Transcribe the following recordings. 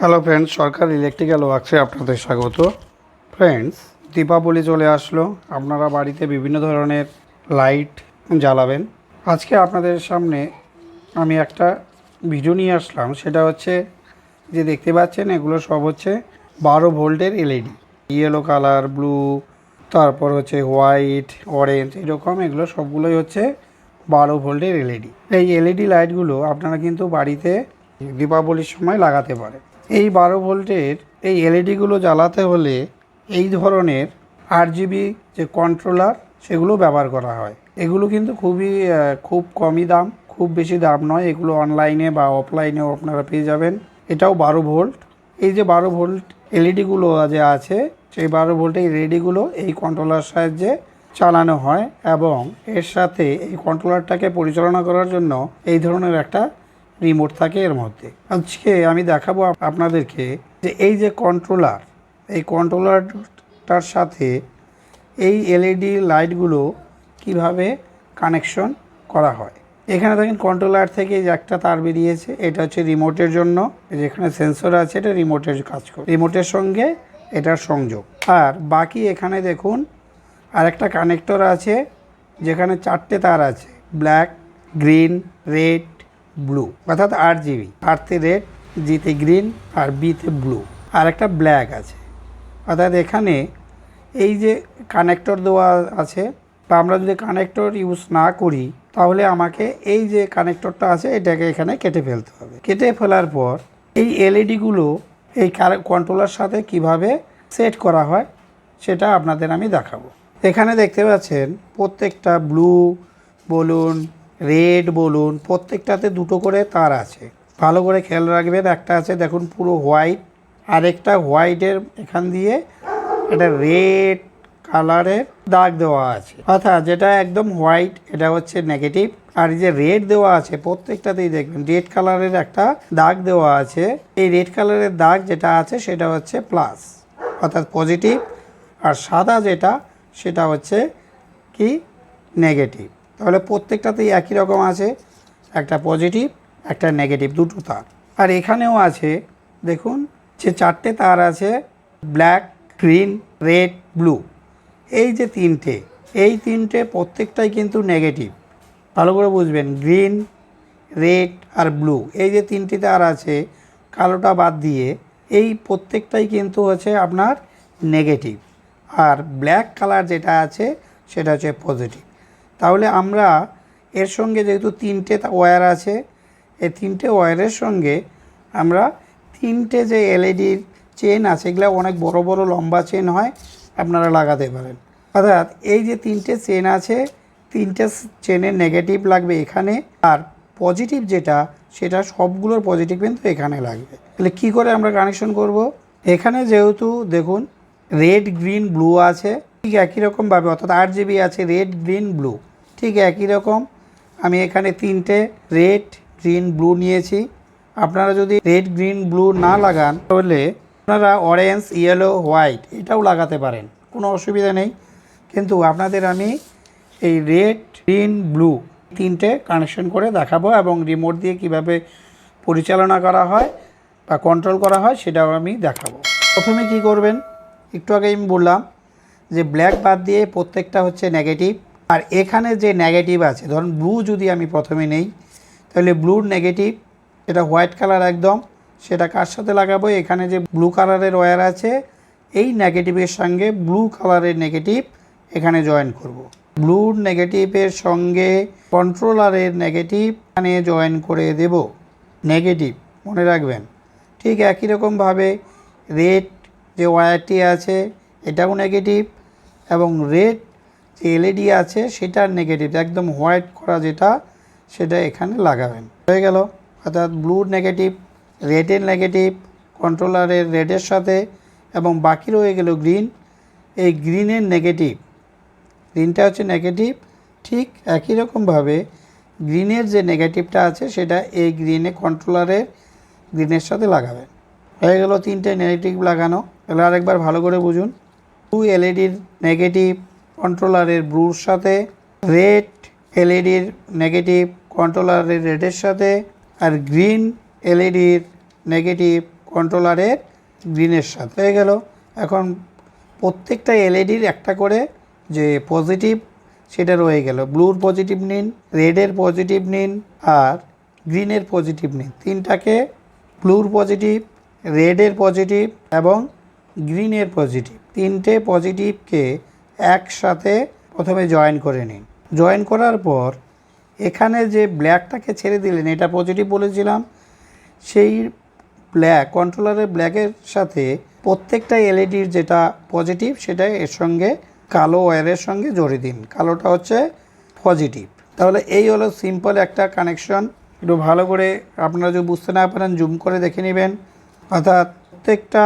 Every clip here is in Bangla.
হ্যালো ফ্রেন্ডস সরকার ইলেকট্রিক্যাল ওয়ার্কসে আপনাদের স্বাগত। ফ্রেন্ডস দীপাবলি চলে আসলো। আপনারা বাড়িতে বিভিন্ন ধরনের লাইট জ্বালাবেন। আজকে আপনাদের সামনে আমি একটা ভিডিও নিয়ে আসলাম। সেটা হচ্ছে, যে দেখতে পাচ্ছেন, এগুলো সব হচ্ছে বারো ভোল্টের এলইডি ইয়েলো কালার ব্লু তারপর হচ্ছে হোয়াইট অরেঞ্জ এরকম এগুলো সবগুলোই হচ্ছে বারো ভোল্টের এলইডি এই এলইডি লাইটগুলো আপনারা কিন্তু বাড়িতে দীপাবলির সময় লাগাতে পারেন। এই বারো ভোল্টের এই এলইডিগুলো জ্বালাতে হলে এই ধরনের আট জিবি যে কন্ট্রোলার, সেগুলো ব্যবহার করা হয়। এগুলো কিন্তু খুবই খুব কমই দাম, খুব বেশি দাম নয়। এগুলো অনলাইনে বা অফলাইনেও আপনারা পেয়ে যাবেন। এটাও বারো ভোল্ট। এই যে বারো ভোল্ট এলইডিগুলো যে আছে, সেই বারো ভোল্টের এলইডিগুলো এই কন্ট্রোলার সাহায্যে চালানো হয় এবং এর সাথে এই কন্ট্রোলারটাকে পরিচালনা করার জন্য এই ধরনের একটা রিমোট থাকে এর মধ্যে। আজকে আমি দেখাবো আপ- আপনাদেরকে যে এই যে কন্ট্রোলার এই কন্ট্রোলারটার সাথে এই এলইডি লাইটগুলো কীভাবে কানেকশন করা হয়। এখানে দেখেন কন্ট্রোলার থেকে যে একটা তার বেরিয়েছে, এটা হচ্ছে রিমোটের জন্য। যেখানে সেন্সর আছে, এটা রিমোটের কাজ করে রিমোটের সঙ্গে এটার সংযোগ। আর বাকি এখানে দেখুন, আরেকটা কানেক্টর আছে, যেখানে চারটে তার আছে ব্ল্যাক গ্রিন রেড ব্লু, অর্থাৎ আট জিবি আরতে রেড জিতে গ্রিন আর বিতে ব্লু আর একটা ব্ল্যাক আছে। অর্থাৎ এখানে এই যে কানেক্টর দেওয়া আছে, বা আমরা যদি কানেক্টর ইউজ না করি, তাহলে আমাকে এই যে কানেক্টরটা আছে, এটাকে এখানে কেটে ফেলতে হবে। কেটে ফেলার পর এই এলইডিগুলো এই কন্ট্রোলার সাথে কীভাবে সেট করা হয়, সেটা আপনাদের আমি দেখাবো। এখানে দেখতে পাচ্ছেন, প্রত্যেকটা ব্লু বলুন রেড বলুন, প্রত্যেকটাতে দুটো করে তার আছে। ভালো করে খেয়াল রাখবেন, একটা আছে দেখুন পুরো হোয়াইট, আরেকটা হোয়াইটের এখান দিয়ে একটা রেড কালারের দাগ দেওয়া আছে। অর্থাৎ যেটা একদম হোয়াইট, এটা হচ্ছে নেগেটিভ। আর যে রেড দেওয়া আছে, প্রত্যেকটাতেই দেখবেন রেড কালারের একটা দাগ দেওয়া আছে। এই রেড কালারের দাগ যেটা আছে, সেটা হচ্ছে প্লাস, অর্থাৎ পজিটিভ। আর সাদা যেটা, সেটা হচ্ছে কি? নেগেটিভ। তাহলে প্রত্যেকটাতেই একই রকম আছে, একটা পজিটিভ একটা নেগেটিভ দুটো তার। আর এখানেও আছে, দেখুন, যে চারটে তার আছে ব্ল্যাক গ্রিন রেড ব্লু এই যে তিনটে, এই তিনটে প্রত্যেকটাই কিন্তু নেগেটিভ ভালো করে বুঝবেন গ্রিন রেড আর ব্লু এই যে তিনটি তার আছে, কালোটা বাদ দিয়ে, এই প্রত্যেকটাই কিন্তু হচ্ছে আপনার নেগেটিভ আর ব্ল্যাক কালার যেটা আছে, সেটা হচ্ছে পজিটিভ তাহলে আমরা এর সঙ্গে যেহেতু তিনটে ওয়্যার আছে, এই তিনটে ওয়্যারের সঙ্গে আমরা তিনটে যে এলইডির চেন আছে, এগুলো অনেক বড় বড় লম্বা চেন হয়, আপনারা লাগাতে পারেন। অর্থাৎ এই যে তিনটে চেন আছে, তিনটে চেনের নেগেটিভ লাগবে এখানে, আর পজিটিভ যেটা, সেটা সবগুলোর পজিটিভ কিন্তু এখানে লাগবে। তাহলে কী করে আমরা কানেকশন করব? এখানে যেহেতু দেখুন রেড গ্রিন ব্লু আছে, ঠিক একই রকমভাবে অর্থাৎ আট জিবি আছে রেড গ্রিন ব্লু ঠিক একই রকম। আমি এখানে তিনটে রেড, গ্রিন, ব্লু নিয়েছি। আপনারা যদি রেড, গ্রিন, ব্লু না লাগান, তাহলে আপনারা অরেঞ্জ, ইয়েলো, হোয়াইট এটাও লাগাতে পারেন। কোনো অসুবিধা নেই। কিন্তু আপনাদের আমি এই রেড, গ্রিন, ব্লু তিনটে কানেকশন করে দেখাবো এবং রিমোট দিয়ে কীভাবে পরিচালনা করা হয় বা কন্ট্রোল করা হয় সেটাও আমি দেখাবো। প্রথমে কি করবেন? একটু আগে আমি বললাম যে ব্ল্যাক বাদ দিয়ে প্রত্যেকটা হচ্ছে নেগেটিভ। আর এখানে যে নেগেটিভ আছে, ধরুন ব্লু যদি আমি প্রথমে নেই, তাহলে ব্লুর নেগেটিভ এটা হোয়াইট কালার একদম, সেটা কার সাথে লাগাবো? এখানে যে ব্লু কালারের ওয়্যার আছে, এই নেগেটিভের সঙ্গে ব্লু কালারের নেগেটিভ এখানে জয়েন করব। ব্লুর নেগেটিভের সঙ্গে কন্ট্রোলারের নেগেটিভ এখানে জয়েন করে দেব। নেগেটিভ মনে রাখবেন। ঠিক একই রকমভাবে রেড যে ওয়্যারটি আছে, এটাও নেগেটিভ এবং রেড যে এলইডি আছে সেটার নেগেটিভ একদম হোয়াইট করা যেটা, সেটা এখানে লাগাবেন। হয়ে গেল, অর্থাৎ ব্লুর নেগেটিভ রেডের নেগেটিভ কন্ট্রোলারের রেডের সাথে, এবং বাকি রয়ে গেল গ্রিন এই গ্রিনের নেগেটিভ গ্রিনটা হচ্ছে নেগেটিভ ঠিক একই রকমভাবে গ্রিনের যে নেগেটিভটা আছে, সেটা এই গ্রিনে কন্ট্রোলারের গ্রিনের সাথে লাগাবেন। হয়ে গেল তিনটে নেগেটিভ লাগানো। এবার আরেকবার ভালো করে বুঝুন। ব্লু এলইডির নেগেটিভ কন্ট্রোলারের ব্লুর সাথে রেড এলইডির নেগেটিভ কন্ট্রোলারের রেডের সাথে, আর গ্রিন এলইডির নেগেটিভ কন্ট্রোলারের গ্রিনের সাথে। হয়ে গেল। এখন প্রত্যেকটা এলইডির একটা করে যে পজিটিভ সেটা রয়ে গেল। ব্লুর পজিটিভ নিন রেডের পজিটিভ নিন, আর গ্রিনের পজিটিভ নিন। তিনটাকে ব্লুর পজিটিভ রেডের পজিটিভ এবং গ্রিনের পজিটিভ তিনটে পজিটিভকে একসাথে প্রথমে জয়েন করে নিন। জয়েন করার পর এখানে যে ব্ল্যাকটাকে ছেড়ে দিলেন, এটা পজিটিভ বলেছিলাম, সেই ব্ল্যাক কন্ট্রোলারের ব্ল্যাকের সাথে প্রত্যেকটা এলইডির যেটা পজিটিভ সেটা এর সঙ্গে কালো ওয়্যারের সঙ্গে জড়িয়ে দিন। কালোটা হচ্ছে পজিটিভ তাহলে এই হলো সিম্পল একটা কানেকশন একটু ভালো করে আপনারা যদি বুঝতে না পারেন জুম করে দেখে নেবেন। অর্থাৎ প্রত্যেকটা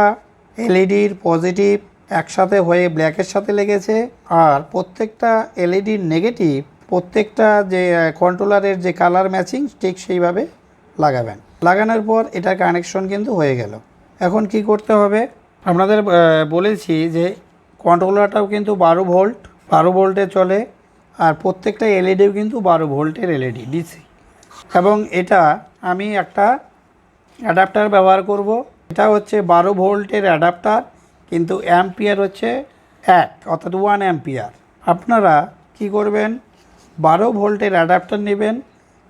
এলইডির পজিটিভ একসাথে হয়ে ব্ল্যাকের সাথে লেগেছে। আর প্রত্যেকটা এলইডির নেগেটিভ প্রত্যেকটা যে কন্ট্রোলারের যে কালার ম্যাচিং ঠিক সেইভাবে লাগাবেন। লাগানোর পর এটা কানেকশন কিন্তু হয়ে গেল। এখন কি করতে হবে? আপনাদের বলেছি যে কন্ট্রোলারটাও কিন্তু বারো ভোল্ট বারো ভোল্টে চলে, আর প্রত্যেকটা এলইডিও কিন্তু বারো ভোল্টের এলইডি ডিসি এবং এটা আমি একটা অ্যাডাপ্টার ব্যবহার করব। এটা হচ্ছে বারো ভোল্টের অ্যাডাপ্টার কিন্তু অ্যাম্পিয়ার হচ্ছে এক, অর্থাৎ ওয়ান অ্যাম্পিয়ার আপনারা কি করবেন? বারো ভোল্টের অ্যাডাপ্টার নেবেন,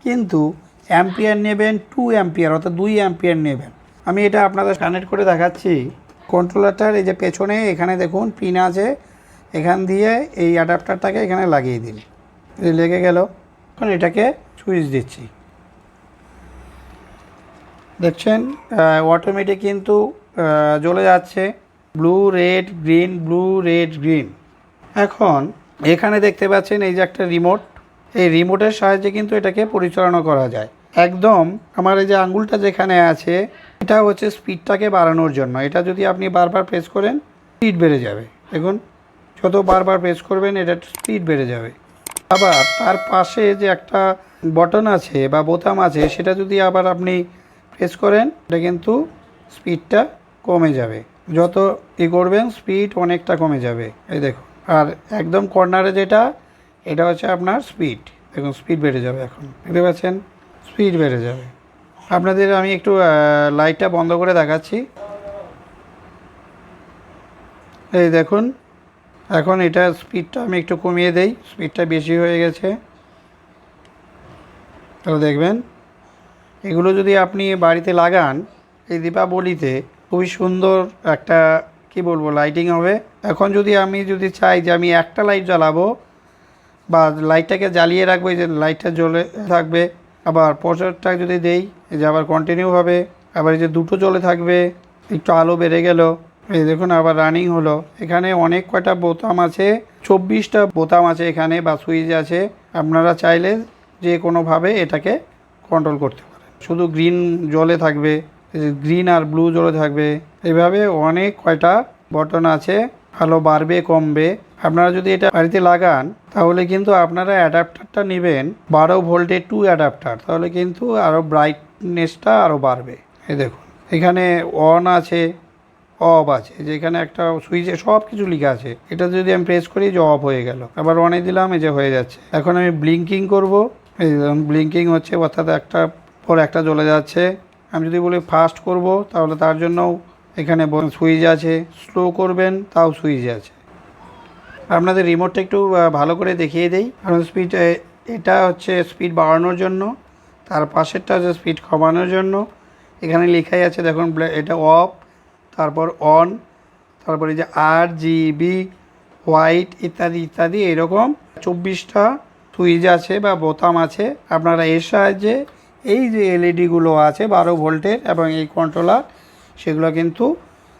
কিন্তু অ্যাম্পিয়ার নেবেন টু অ্যাম্পিয়ার অর্থাৎ দুই অ্যাম্পিয়ার নেবেন। আমি এটা আপনাদের কানেক্ট করে দেখাচ্ছি। কন্ট্রোলারটার এই যে পেছনে, এখানে দেখুন পিন আছে। এখান দিয়ে এই অ্যাডাপ্টারটাকে এখানে লাগিয়ে দিন। লেগে গেল। এখন এটাকে সুইচ দিচ্ছি। দেখছেন? অটোমেটিক কিন্তু জ্বলে যাচ্ছে। Blue, red, green, blue, red, green. এখন এখানে দেখতে পাচ্ছেন এই যে একটা রিমোট। এই রিমোটের সাহায্যে কিন্তু এটাকে পরিচালনা করা যায়। একদম আমার এই যে আঙ্গুলটা যেখানে আছে, এটা হচ্ছে স্পিডটাকে বাড়ানোর জন্য। এটা যদি আপনি বারবার প্রেস করেন, স্পিড বেড়ে যাবে। দেখুন, যত বারবার প্রেস করবেন এটা স্পিড বেড়ে যাবে। আবার তার পাশে যে একটা বটন আছে বা বোতাম আছে, সেটা যদি আবার আপনি প্রেস করেন, এটা কিন্তু স্পিডটা কমে যাবে। যত ই করবেন স্পিড অনেকটা কমে যাবে। এই দেখুন। আর একদম কর্নারে যেটা, এটা হচ্ছে আপনার স্পিড দেখুন স্পিড বেড়ে যাবে এখন। দেখতে পাচ্ছেন? স্পিড বেড়ে যাবে। আপনাদের আমি একটু লাইটটা বন্ধ করে দেখাচ্ছি। এই দেখুন। এখন এটা স্পিডটা আমি একটু কমিয়ে দেই। স্পিডটা বেশি হয়ে গেছে। তাহলে দেখবেন, এগুলো যদি আপনি বাড়িতে লাগান, এই দীপাবলিতে খুবই সুন্দর একটা, কি বলব লাইটিং হবে। এখন যদি আমি যদি চাই যে আমি একটা লাইট জ্বালাবো, বা লাইটটাকে জ্বালিয়ে রাখব যে লাইটটা জ্বলে থাকবে, আবার প্রচারটা যদি দেই যে আবার কন্টিনিউ হবে, আবার এই যে দুটো জ্বলে থাকবে, একটু আলো বেড়ে গেল, এই দেখুন আবার রানিং হলো। এখানে অনেক কয়টা বোতাম আছে, চব্বিশটা বোতাম আছে এখানে, বা সুইচ আছে। আপনারা চাইলে যে কোনোভাবে এটাকে কন্ট্রোল করতে পারেন। শুধু গ্রিন জ্বলে থাকবে গ্রিন আর ব্লু জ্বলে থাকবে। এইভাবে অনেক কয়টা বটন আছে, ভালো বাড়বে, কমবে। আপনারা যদি এটা বাড়িতে লাগান, তাহলে কিন্তু আপনারা অ্যাডাপ্টারটা নেবেন বারো ভোল্টের টু অ্যাডাপ্টার তাহলে কিন্তু আরও ব্রাইটনেসটা আরও বাড়বে। এই দেখুন, এখানে অন আছে অফ আছে, যেখানে একটা সুইচে সব কিছু লেখা আছে। এটা যদি আমি প্রেস করি, যে অফ হয়ে গেল। আবার অনে দিলাম, এই যে হয়ে যাচ্ছে। এখন আমি ব্লিঙ্কিং করব। এই ব্লিঙ্কিং হচ্ছে, অর্থাৎ একটা পর একটা জ্বলে যাচ্ছে। আমি যদি বলি ফাস্ট করব, তাহলে তার জন্যও এখানে সুইচ আছে। স্লো করবেন, তাও সুইচ আছে। আপনাদের রিমোটটা একটু ভালো করে দেখিয়ে দেই। কারণ স্পিড এটা হচ্ছে স্পিড বাড়ানোর জন্য, তার পাশেরটা হচ্ছে স্পিড কমানোর জন্য। এখানে লেখাই আছে, দেখুন এটা অফ তারপর অন তারপরে যে আর জিবি হোয়াইট ইত্যাদি ইত্যাদি, এরকম। চব্বিশটা সুইচ আছে বা বোতাম আছে। আপনারা এর সাহায্যে এই যে এলইডিগুলো আছে বারো ভোল্টের এবং এই কন্ট্রোলার সেগুলো কিন্তু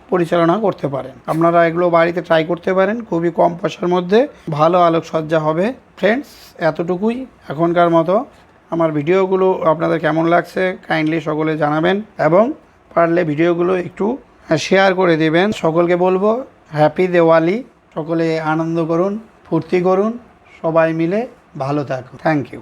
পরিচালনা করতে পারেন। আপনারা এগুলো বাড়িতে ট্রাই করতে পারেন, খুবই কম পয়সার মধ্যে। ভালো আলোকসজ্জা হবে। ফ্রেন্ডস এতটুকুই এখনকার মতো। আমার ভিডিওগুলো আপনাদের কেমন লাগছে কাইন্ডলি সকলে জানাবেন এবং পারলে ভিডিওগুলো একটু শেয়ার করে দেবেন। সকলকে বলব হ্যাপি দেওয়ালি সকলে আনন্দ করুন, ফুর্তি করুন। সবাই মিলে ভালো থাকুন। Thank you